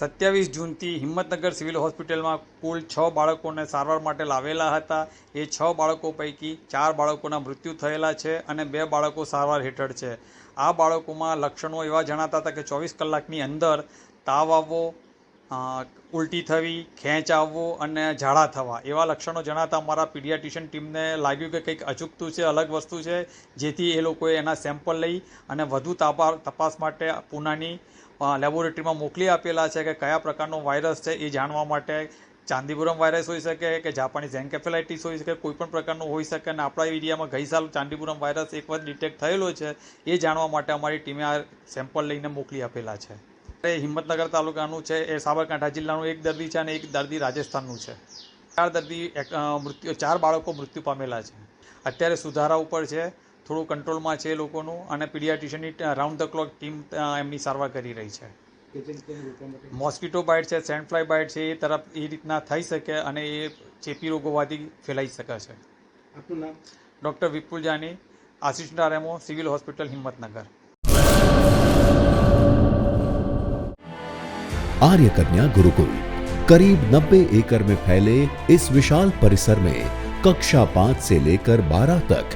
સત્યાવીસ જૂનથી હિંમતનગર સિવિલ હોસ્પિટલમાં કુલ છ બાળકોને સારવાર માટે લાવેલા હતા. એ છ બાળકો પૈકી ચાર બાળકોના મૃત્યુ થયેલા છે અને બે બાળકો સારવાર હેઠળ છે. આ બાળકોમાં લક્ષણો એવા જણાતા હતા કે ચોવીસ કલાકની અંદર તાવ આવવો ઉલટી થવી, ખેંચ આવવો અને ઝાડા થવા. એવા લક્ષણો જણાતા અમારા પીડિયાટિશિયન ટીમને લાગ્યું કે કંઈક અચૂકતું છે, અલગ વસ્તુ છે, જેથી એ લોકોએ એના સેમ્પલ લઈ અને વધુ તાપા, તપાસ માટે પૂનાની લેબોરેટરીમાં મોકલી આપેલા છે કે કયા પ્રકારનો વાયરસ છે એ જાણવા માટે ચાંદીપુરમ વાયરસ હોઈ શકે કે જાપાનીઝ એન્કેફેલાઇટિસ હોઈ શકે કોઈ પણ પ્રકારનું હોઈ શકે અને આપણા એરિયામાં ગઈ સાલ ચાંદીપુરમ વાયરસ એક વખત ડિટેક્ટ થયેલો છે એ જાણવા માટે અમારી ટીમે આ સેમ્પલ લઈને મોકલી આપેલા છે. એ હિંમતનગર તાલુકાનું છે, એ સાબરકાંઠા જિલ્લાનું એક દર્દી છે અને એક દર્દી રાજસ્થાનનું છે. ચાર દર્દી મૃત્યુ, ચાર બાળકો મૃત્યુ પામેલા છે. અત્યારે સુધારા ઉપર છે. થોડું કંટ્રોલમાં છે એ લોકોનું અને પીડિયાટ્રિશિયનની રાઉન્ડ ધ ક્લોક ટીમ અ, એમની સારવાર કરી રહી છે મોસ્કીટો બાઇટ છે સેન્ડ ફ્લાય બાઇટ છે એ તરફ એ રીતના થઈ શકે અને એ ચેપી રોગો હોવાથી ફેલાઈ શકે છે આપનું નામ doctor Vipul Jani assistant RMO civil hospital Himmatnagar Arya Kanya Gurukul करीब 90 एकड़ में फैले इस विशाल परिसर में कक्षा पाँच से लेकर बारह तक